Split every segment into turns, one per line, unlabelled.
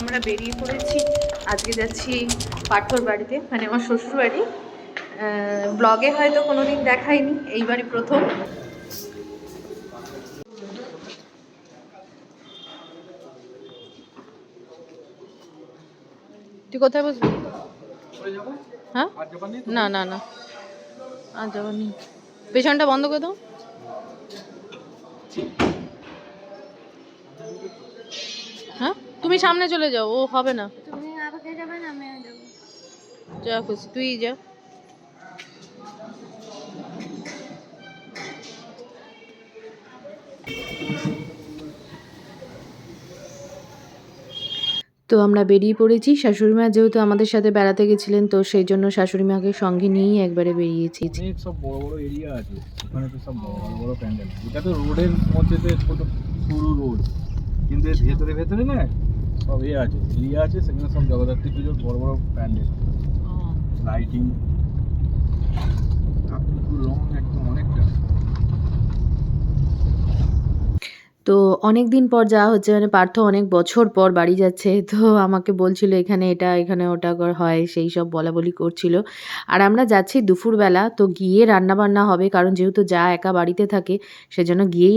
আমরা বেরিয়ে পড়েছি। আজকে যাচ্ছি পাঠর বাড়িতে মানে আমার শ্বশুর বাড়ি ব্লগে হয়তো কোনোদিন দেখাইনি এইবারই প্রথম। তুই কোথায় বসবি? হ্যাঁ? না না না। আর যাবার নেই। পেছনটা বন্ধ করে দাও। হ্যাঁ? তুমি সামনে চলে যাও ও হবে না।
তুমি আমাকে যাবে না আমিও যাব
যা খুশি তুই যা। তো আমরা বেরিয়ে পড়েছি। শাশুড়ি মা যেহেতু আমাদের সাথে বেড়াতে গেছিলেন তো সেই জন্য শাশুড়ি মাকে সঙ্গে নিয়েই একবারে বেরিয়েছি।
অনেক সব বড় বড় এরিয়া আছে ওখানে তো সব বড় বড় প্যান্ডেল। এটা তো রোডের মধ্যে তো ছোট সরু রোড কিন্তু এর ভেতরে ভেতরে না সব এ আছে এরিয়া আছে সেখানে সব জগদ্ধাত্রী পুজোর বড় বড় প্যান্ডেল। লাইটিং রং একদম অনেকটা।
তো অনেক দিন পর যাওয়া হচ্ছে মানে পার্থ অনেক বছর পর বাড়ি যাচ্ছে তো আমাকে বলছিল এখানে এটা এখানে ওটা কর হয় সেই সব বলা বলি করছিল। আর আমরা যাচ্ছি দুপুরবেলা তো গিয়ে রান্না বান্না হবে কারণ যেহেতু যা একা বাড়িতে থাকে সেজন্য গিয়েই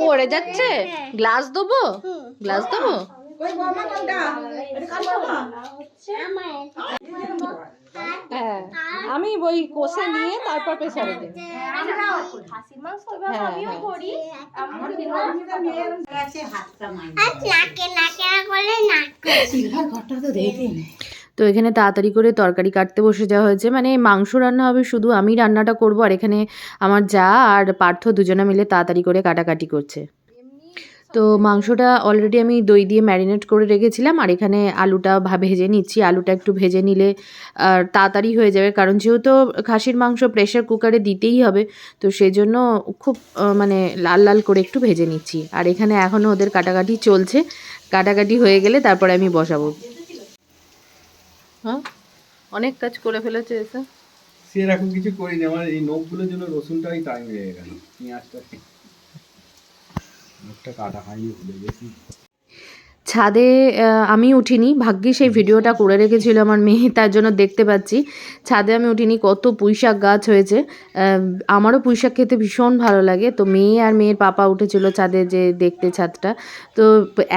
পড়ে যাচ্ছে? গ্লাস দেবো? গ্লাস দেবো? হ্যাঁ। আমি ওই কষে নিয়ে তারপর প্রেসারে দিই হ্যাঁ, তো এখানে তাড়াতাড়ি করে তরকারি কাটতে বসে যাওয়া হয়েছে। মানে মাংস রান্না হবে শুধু আমি রান্নাটা করব আর এখানে আমার যা আর পার্থ দুজনে মিলে তাড়াতাড়ি করে কাটাকাটি করছে। তো মাংসটা অলরেডি আমি দই দিয়ে ম্যারিনেট করে রেখেছিলাম আর এখানে আলুটা ভা- ভেজে নিচ্ছি। আলুটা একটু ভেজে নিলে আর তাড়াতাড়ি হয়ে যাবে কারণ যেহেতু খাসির মাংস প্রেশার কুকারে দিতেই হবে তো সেই জন্য খুব মানে লাল লাল করে একটু ভেজে নিচ্ছি। আর এখানে এখনও ওদের কাটাকাটি চলছে। কাটাকাটি হয়ে গেলে তারপরে আমি বসাবো। হ্যাঁ? অনেক কাজ করে ফেলেছে এসে।
সে এখন কিছু করিনি, আমার এই নখগুলোর জন্য রসুনটাই টাইম হয়ে গেল, পেঁয়াজটা। নখটা কাটা হয়নি, ভুলে গেছি।
ছাদে আমি উঠিনি। ভাগ্যে সেই ভিডিওটা করে রেখেছিল আমার মেয়ে, তার জন্য দেখতে পাচ্ছি। ছাদে আমি উঠিনি, কত পুঁইশাক গাছ হয়েছে। আমারও পুঁইশাক খেতে ভীষণ ভালো লাগে। তো মেয়ে আর মেয়ের পাপা উঠেছিল ছাদে যে দেখতে ছাদটা। তো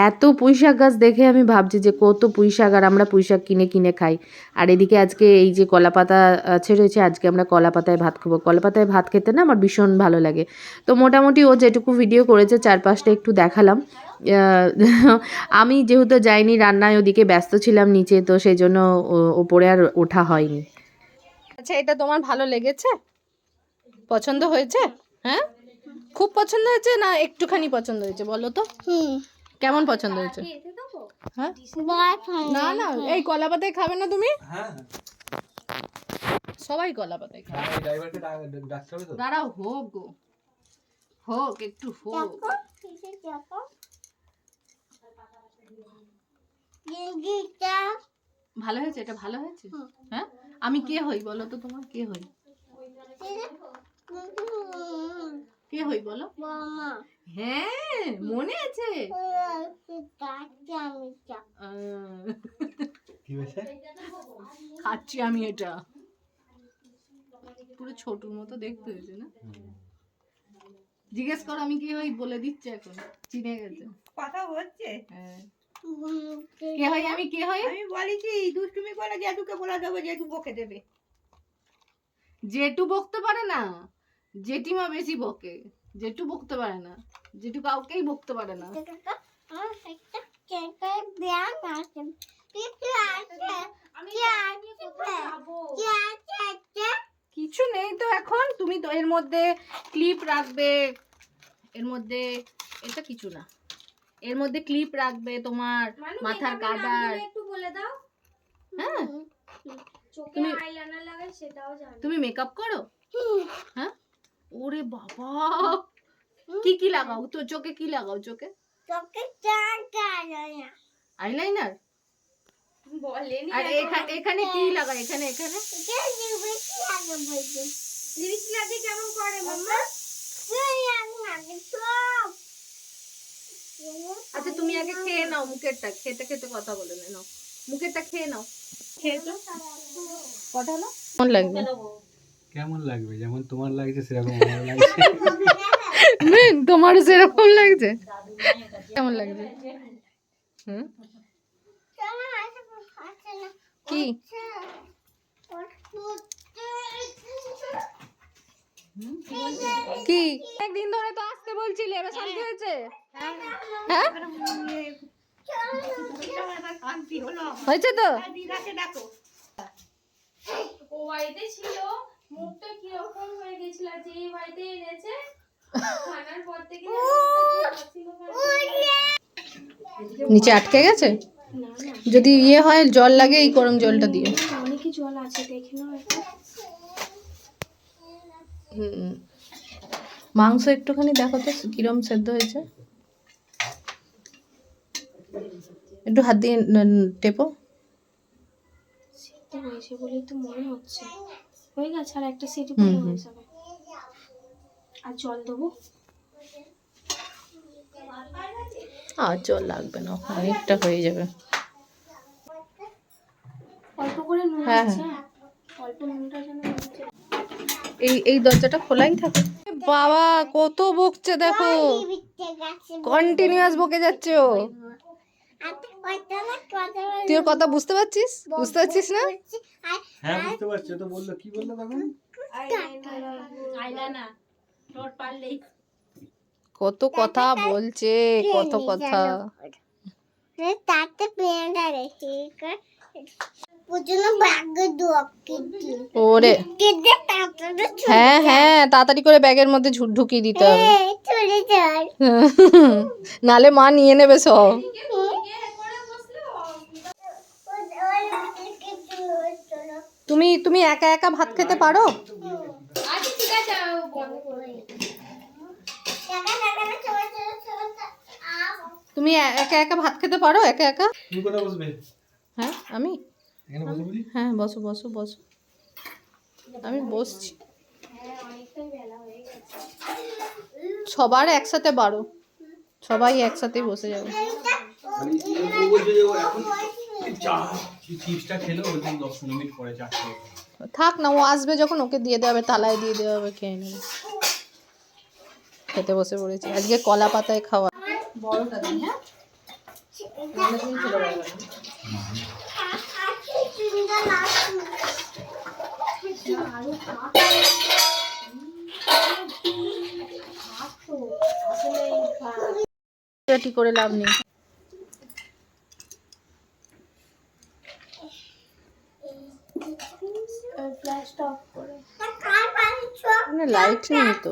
এত পুঁইশাক গাছ দেখে আমি ভাবছি যে কত পুঁইশাক আর আমরা পুঁইশাক কিনে কিনে খাই। আর এদিকে আজকে এই যে কলা পাতা রয়েছে, আজকে আমরা কলা পাতায় ভাত খাব। কলা পাতায় ভাত খেতে না আমার ভীষণ ভালো লাগে। তো মোটামুটি ও যেটুকু ভিডিও করেছে চার পাঁচটা একটু দেখালাম। আমি যেহেতু যাইনি রান্নায় ওদিকে ব্যস্ত ছিলাম নিচে তো সেই জন্য ও- ওপরে আর ওঠা হয়নি। আচ্ছা এটা তোমার ভালো লেগেছে? পছন্দ হয়েছে? হ্যাঁ? খুব পছন্দ হয়েছে না একটুখানি পছন্দ হয়েছে বলো তো? কেমন পছন্দ হয়েছে? হ্যাঁ? না না এই কলা পাতায় খাবে না তুমি?
হ্যাঁ।
সবাই কলা পাতায় খাবে।
এই ড্রাইভারকে ডাকতে হবে তো?
দাঁড়াও হোক গো। হোক একটু হোক। ভালো হয়েছে? এটা ভালো হয়েছে? হ্যাঁ? আমি কে হই বলো তো তোমার? কে হই? কে হই বলো? হ্যাঁ মনে আছে। খাচ্ছি আমি এটা। পুরো ছোটর মতো দেখতে হয়েছে না? জিজ্ঞেস করো আমি কে হই বলে দিচ্ছে এখন। চিনে গেছে।
কথা হচ্ছে।
হ্যাঁ। কে হই আমি কে হই?
আমি বলেছি দুষ্টুমি করে জেঠুকে বলে দেবো জেঠু বকে দেবে।
জেঠু বকতে পারে না জেঠিমা বেশি বকে। জেঠু বকতে পারে না জেঠু কাউকেই বকতে পারে না। কিছু নেই তো এখন তুমি তো এর মধ্যে ক্লিপ রাখবে। এর মধ্যে এটা কিছু না। এর মধ্যে ক্লিপ রাখবে তোমার মাথার কাদার
একটু বলে দাও।
হ্যাঁ। তুমি-
আইলাইনার লাগাই সেটাও জানি।
তুমি মেকআপ করো? হ্যাঁ? ওরে বাবা। কি কি লাগাও? তো চোখে কি লাগাও চোখে?
চোখে
আইলাইনার
বলেনি
আর এখানে। এখানে কি লাগা এখানে এখানে?
লিপস্টিক লাগিয়ে কেমন করে মাম্মা? তুই আগে সব
আচ্ছা তুমি আগে খেয়ে নাও মুখেরটা খেতে খেতে কথা বলে নে নাও। মুখেরটা খেয়ে নাও। খেয়েছো? কটা হলো? কেমন লাগবে?
কেমন লাগবে? যেমন তোমার লাগছে সেরকম আমার লাগছে।
তোমার সেরকম লাগছে? কেমন লাগছে? হুম? কি? কি? একদিন ধরে তো আসতে বলছিলে এবার শান্তি হয়েছে? হ্যাঁ? হয়েছে তো?
আর দিদাকে ডাকো
ও বাড়িতে ছিল মুখটা কীরকম হয়ে গেছিল যে এই বাড়িতে এনেছে খানার পর থেকে
নিচে আটকে গেছে? যদি ইয়ে হয় জল লাগে এই গরম জলটা দিয়ে
অনেকই জল আছে দেখে নাও।
মাংস একটুখানি দেখো তো কিরম সেদ্ধ হয়েছে। একটু হাত দিয়ে টেপো।
হয়েছে বলেই তো মনে হচ্ছে। হয়ে গেছে আর একটা সিটি হয়ে যাবে। আর জল দেবো?
আর জল লাগবে না অনেকটা হয়ে যাবে।
অল্প করে নুন
হ্যাঁ,
অল্প নুনটা যেন নিচে
এই এই দরজাটা খোলাই থাকে। বাবা কত বকছে দেখো। কন্টিনিউয়াস বকে যাচ্ছে। ও তুই ওর কথা বুঝতে পারছিস? বুঝতে পারছিস না?
হ্যাঁ বুঝতে পারছি। তো বলল কি বলল তখন?
কত কথা বলছে কত কথা। ওরে। হ্যাঁ হ্যাঁ তাড়াতাড়ি করে ব্যাগের মধ্যে ঝুট ঢুকিয়ে দিতে হবে। নালে মা নিয়ে নেবে সব। তুমি তুমি একা একা ভাত খেতে পারো? তুমি একা একা ভাত খেতে পারো? একা একা? হ্যাঁ আমি? হ্যাঁ বসো বসো বসো। আমি বসছি। সবার একসাথে বারো। সবাই একসাথেই বসে যাবে। থাক না, ও আসবে যখন, ওকে দিয়ে দেওয়া হবে তালায় দিয়ে দেওয়া হবে, খেয়ে নেবে। খেতে বসে পড়েছি। আজকে কলা পাতায় খাওয়া। বড়টা দিন হ্যাঁ নাহলে তুমি খেতে পারবে না। রেডি করে লাভ নেই। মানে লাইট নেই তো।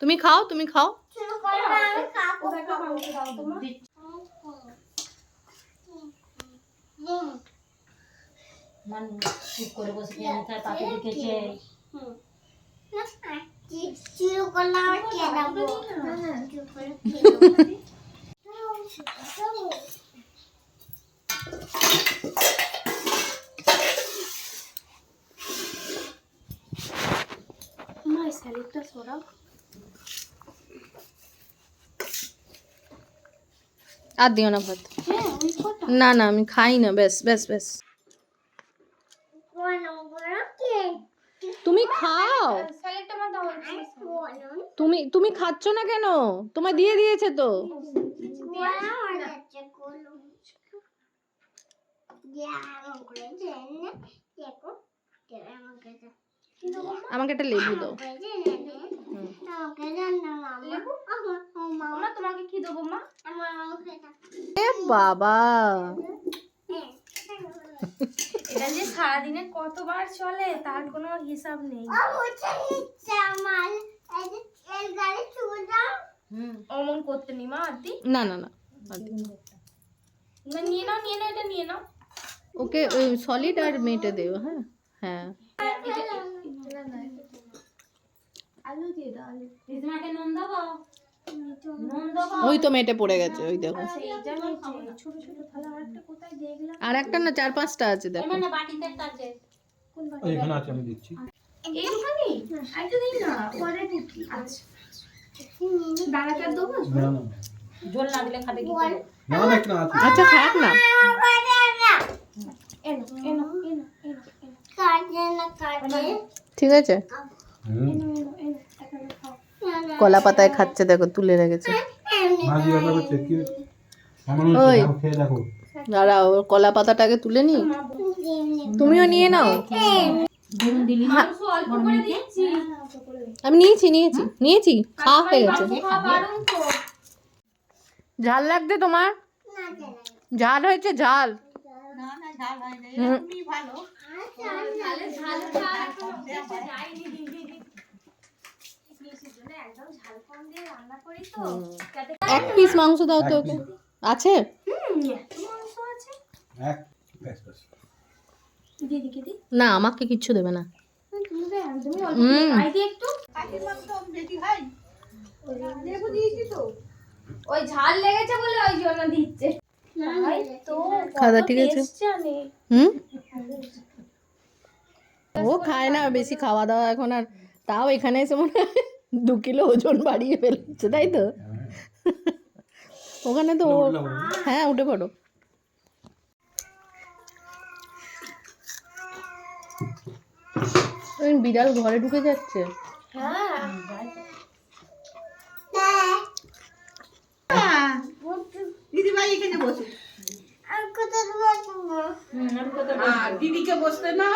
তুমি খাও তুমি খাও।
ওদেরকে মাংস দাও তোমার মা এই স্যালিডটা সরাও।
আর দিও না ভাত।
হ্যাঁ
না না আমি খাই না বেশ বেশ বেশ তুমি খাও
স্যালিডটা মা দাও
তুমি তুমি খাচ্ছ না কেন? তোমায় দিয়ে দিয়েছে তো। আমাকে একটা লেবু দাও।
মা তোমাকে কি দেবো মা
এ বাবা।
এটা যে সারাদিনে কতবার চলে তার কোনো হিসাব নেই। অমন করতে নি মা আদি
না না না না।
না নিয়ে নাও নিয়ে নাও এটা নিয়ে নাও।
ওকে সলিড আর মেটে দেও হ্যাঁ? হ্যাঁ।
আলু দিয়ে দাও আলু। রিজমাকে নুন দেবো?
ওই তো মেটে পড়ে গেছে ওই দেখো।
আচ্ছা, এই জন্যই যে ছোট ছোট থালা আর একটা
আর একটা না চার পাঁচটা আছে দেখো।
মানে বাটিতে একটা আছে কোন বাটি
এখানে আছে আমি দিচ্ছি
এইটুখানি আরেকটু দিই না? পরে দিচ্ছি আচ্ছা। দাঁড়াতে দেবো?
না না
ঝোল না দিলে খাবে কি করে?
না না
আচ্ছা খাক না।
এনো এনো এনো এনো এনো
ঠিক আছে। কলা পাতায় খাচ্ছে দেখো তুলে রেখেছে। ওই। দাঁড়াও ওর কলা পাতাটাকে তুলে নি? তুমিও নিয়ে নাও।
মাংস অল্প করে
আমি নিয়েছি নিয়েছি নিয়েছি খাওয়া হয়ে গেছে। ঝাল লাগছে তোমার? ঝাল হয়েছে ঝাল।
না না ঝাল হয় না।
হুম।
তুমি ভালো।
তাহলে ঝাল খাওয়া এখন অভ্যাসে যায়নি ইলিশের জন্য একদম ঝাল কম দিয়ে রান্না করি তো যাতে
এক পিস মাংস দাও তো আছে?
হুম, এত মাংস আছে।
এক ব্যাস ব্যাস
দিয়ে দিকে দি
না আমাকে কিচ্ছু দেবে না।
তুমি তো একদমই অল্প
হুম।
খাই দি একটু।
কাকির মাংস বেশি খাই লেবু দিয়েছি তো
ওই ঝাল লেগেছে বলে ওই জন্য দিচ্ছে। তাই তো
খাওয়া
কত
ঠিক আছে? হুম? ও খায় না বেশি খাওয়া দাওয়া এখন আর তাও এখানে এসে মনে হয় দু কিলো ওজন বাড়িয়ে ফেলেছে তাই তো? ওখানে তো ও হ্যাঁ উঠে পড়ো। বিড়াল ঘরে ঢুকে যাচ্ছে।
দিদিভাই এখানে বসে। আর দিদিকে বসতে না?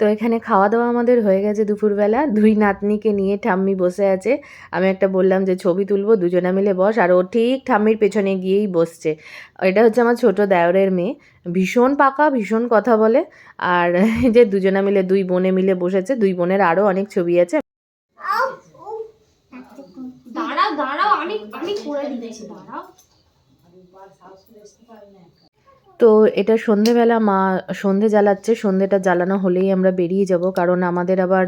তো এখানে খাওয়া দাওয়া আমাদের হয়ে গেছে দুপুরবেলা। দুই নাতনিকে নিয়ে ঠাম্মি বসে আছে। আমি একটা বললাম যে, ছবি তুলবো, দুজনে মিলে বস। আর ও ঠিক ঠাম্মির পেছনে গিয়েই বসছে। এটা হচ্ছে আমার ছোট দেওরের মেয়ে। ভীষণ পাকা, ভীষণ কথা বলে। আর যে, দুজনে মিলে, দুই বোনে মিলে বসেছে। দুই বোনের আরও অনেক ছবি আছে।
দাঁড়াও দাঁড়াও, আমি আমি করে দিচ্ছি, দাঁড়াও।
তো এটা সন্ধেবেলা মা সন্ধে জ্বালাচ্ছে। সন্ধেটা জ্বালানো হলেই আমরা বেরিয়ে যাব। কারণ আমাদের আবার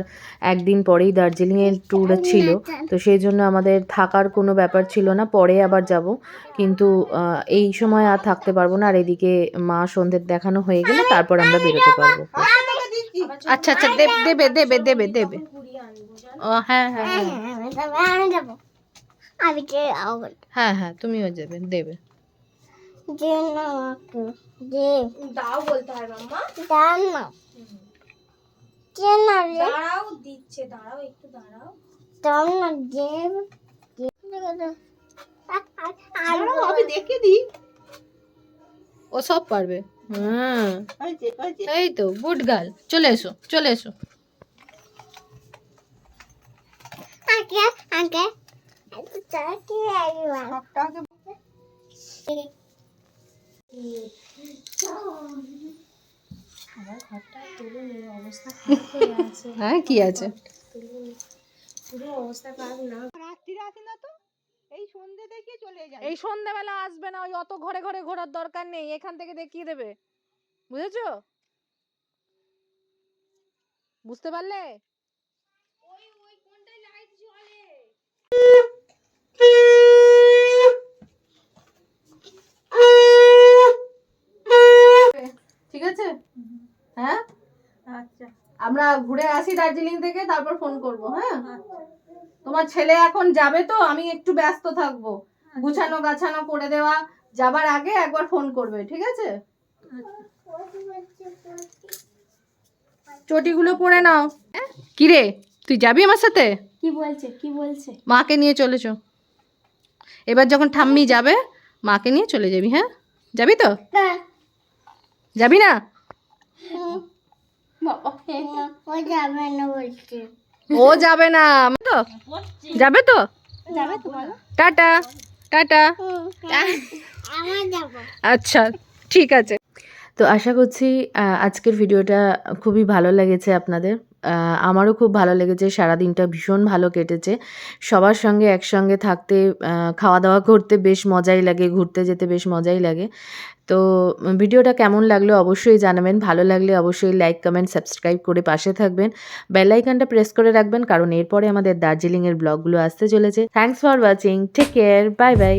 একদিন পরেই দার্জিলিংয়ের ট্যুর ছিল। তো সেই জন্য আমাদের থাকার কোনো ব্যাপার ছিল না। পরে আবার যাব। কিন্তু এই সময় আর থাকতে পারব না। আর এদিকে মা সন্ধ্যের দেখানো হয়ে গেলে তারপর আমরা বেরোতে পারব। আচ্ছা আচ্ছা দেবে দেবে দেবে দেবে ও হ্যাঁ হ্যাঁ হ্যাঁ। হ্যাঁ হ্যাঁ তুমিও যাবে দেবে।
যে না আমাকে যে
দাও বলতে হয় মাম্মা।
দাম না যে না রে?
দাঁড়াও দিচ্ছে দাঁড়াও একটু দাঁড়াও।
দাম না যে আরও
দাঁড়াও, দেখে দিই।
ও সব পারবে।
হয়েছে
এই তো গুড গার্ল। চলে এসো চলে এসো।
আগে আগে। চাকি
আগে
হয়ে
কি আছে?
পুরো অবস্থা না।
রাত্রিরে আসে না তো? এই সন্ধে দেখে চলে যায়
এই সন্ধ্যাবেলা আসবে না ওই অত ঘরে ঘরে ঘোরার দরকার নেই এখান থেকে দেখিয়ে দেবে। বুঝেছ? বুঝতে পারলে?
ওই ওই কোনটায় লাইট জ্বলে
ঠিক আছে হ্যাঁ
আচ্ছা
আমরা ঘুরে আসি দার্জিলিং থেকে তারপর ফোন করব হ্যাঁ? তোমার ছেলে এখন যাবে তো আমি একটু ব্যস্ত থাকব। গুছানো গাছানো করে দেওয়া যাবার আগে একবার ফোন করবে ঠিক আছে? চটিগুলো পরে নাও। কি রে তুই যাবি আমার সাথে?
কি বলছে কি বলছে?
মাকে নিয়ে চলেছ এবার যখন ঠাম্মি যাবে মাকে নিয়ে চলে যাবি হ্যাঁ? যাবি তো? হ্যাঁ। যাবি না?
ও যাবে না বলছে।
ও যাবে না। তো যাবে তো?
যাবে তো
টাটা টাটা। আচ্ছা ঠিক আছে। তো আশা করছি আজকের ভিডিওটা খুবই ভালো লেগেছে আপনাদের।
আমারও খুব ভালো লেগেছে, সারাদিনটা ভীষণ ভালো কেটেছে। সবার সঙ্গে একসঙ্গে থাকতে খাওয়া দাওয়া করতে বেশ মজাই লাগে, ঘুরতে যেতে বেশ মজাই লাগে। তো ভিডিওটা কেমন লাগল অবশ্যই জানাবেন, ভালো লাগলে অবশ্যই লাইক, কমেন্ট, সাবস্ক্রাইব করে পাশে থাকবেন। বেল আইকনটা প্রেস করে রাখবেন, কারণ এরপরে আমাদের দার্জিলিংয়ের ব্লগগুলো আসতে চলেছে। Thanks for watching take care bye bye